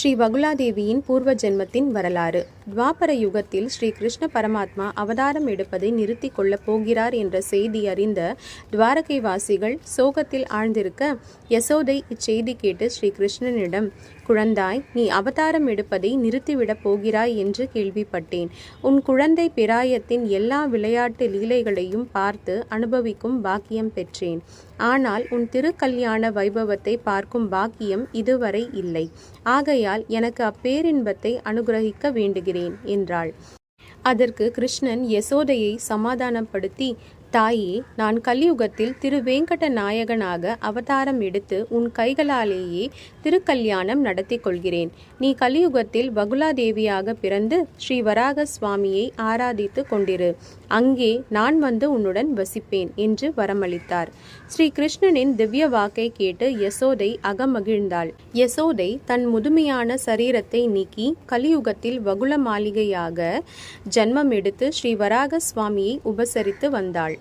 ஸ்ரீ வகுலாதேவியின் பூர்வ ஜென்மத்தின் வரலாறு. துவாபர யுகத்தில் ஸ்ரீ கிருஷ்ண பரமாத்மா அவதாரம் எடுப்பதை நிறுத்தி கொள்ளப் போகிறார் என்ற செய்தி அறிந்த துவாரகை வாசிகள் சோகத்தில் ஆழ்ந்திருக்க யசோதை இச்செய்தி கேட்டு ஸ்ரீ கிருஷ்ணனிடம் குழந்தாய் நீ அவதாரம் எடுப்பதை நிறுத்திவிடப் போகிறாய் என்று கேள்விப்பட்டேன். உன் குழந்தை பிராயத்தின் எல்லா விளையாட்டு லீலைகளையும் பார்த்து அனுபவிக்கும் பாக்கியம் பெற்றேன். ஆனால் உன் திருக்கல்யாண வைபவத்தை பார்க்கும் பாக்கியம் இதுவரை இல்லை. ஆகையால் எனக்கு அப்பேரின்பத்தை அனுகிரகிக்க வேண்டுகிறேன் என்றாள். அதற்கு கிருஷ்ணன் யசோதையை சமாதானப்படுத்தி தாயே நான் கலியுகத்தில் திருவேங்கட நாயகனாக அவதாரம் எடுத்து உன் கைகளாலேயே திருக்கல்யாணம் நடத்தி கொள்கிறேன். நீ கலியுகத்தில் வகுலாதேவியாக பிறந்து ஸ்ரீ வராக சுவாமியை ஆராதித்து கொண்டிரு. அங்கே நான் வந்து உன்னுடன் வசிப்பேன் என்று வரமளித்தார். ஸ்ரீ கிருஷ்ணனின் திவ்ய வாக்கை கேட்டு யசோதை அகமகிழ்ந்தாள். யசோதை தன் முதுமையான சரீரத்தை நீக்கி கலியுகத்தில் வகுல மாளிகையாக ஜன்மம் எடுத்து ஸ்ரீ வராக சுவாமியை உபசரித்து வந்தாள்.